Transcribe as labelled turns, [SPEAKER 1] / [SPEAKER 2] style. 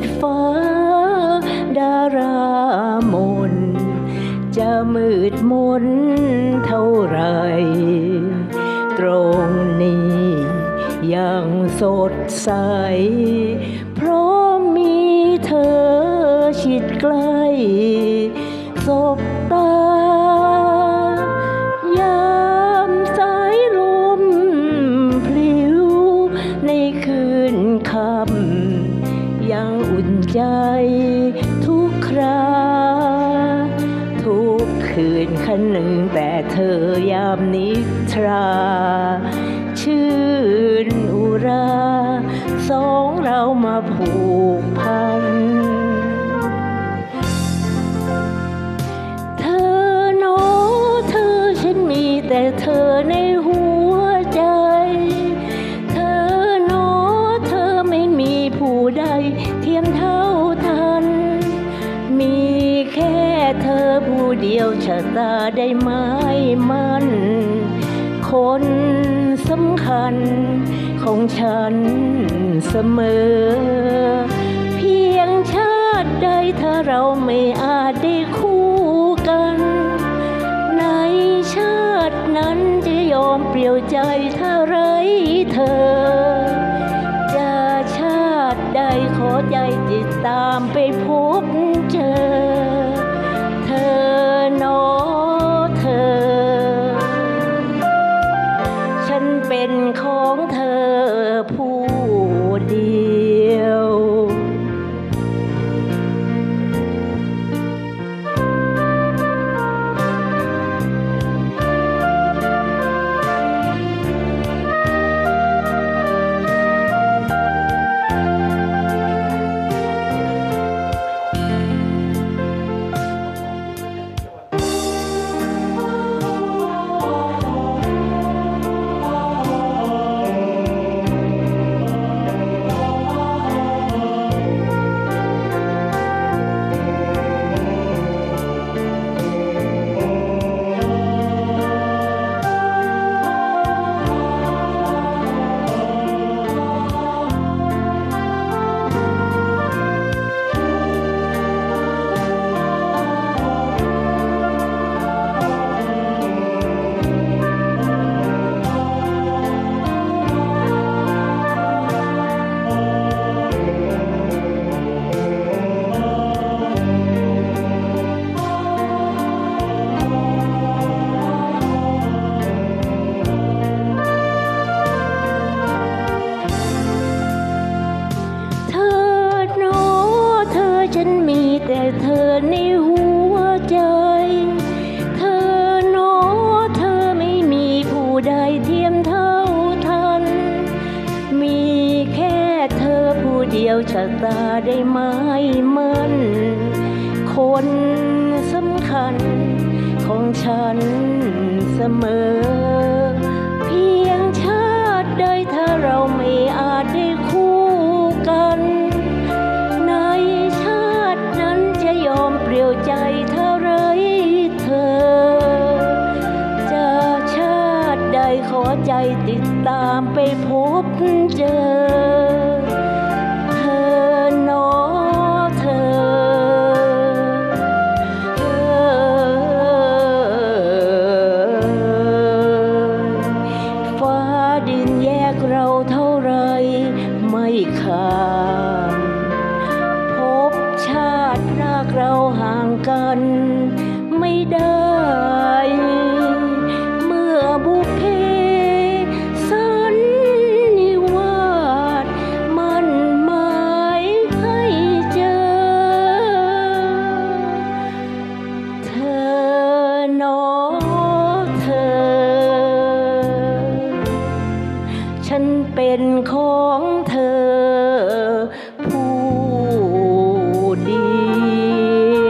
[SPEAKER 1] ดฟ้า ดารามน จะมืดมนเท่าไร ตรงนี้ยังสดใส เพราะมีเธอชิดใกล้ศบตา ใจทุกคราทุกคืนคันหนึ่งแต่เธอยามนิทรา ชื่นอุรา สองเรามาผูก ได้ไม้มันคนสำคัญของฉันเสมอ เพียงชาติใดถ้าเราไม่อาจได้คู่กัน ในชาตินั้นจะยอมเปลี่ยวใจถ้าไรเธอ จะชาติใดขอใจติดตามไปพบ เทียมเท่าทัน มีแค่เธอผู้เดียวชะตาได้ไม้มันคนสำคัญของฉันเสมอ ติดตามไปพบเจอเธอหนอเธอฟ้าดินแยกเราเท่าไรไม่ข้ามพบชาติรากเราห่างกัน็นของ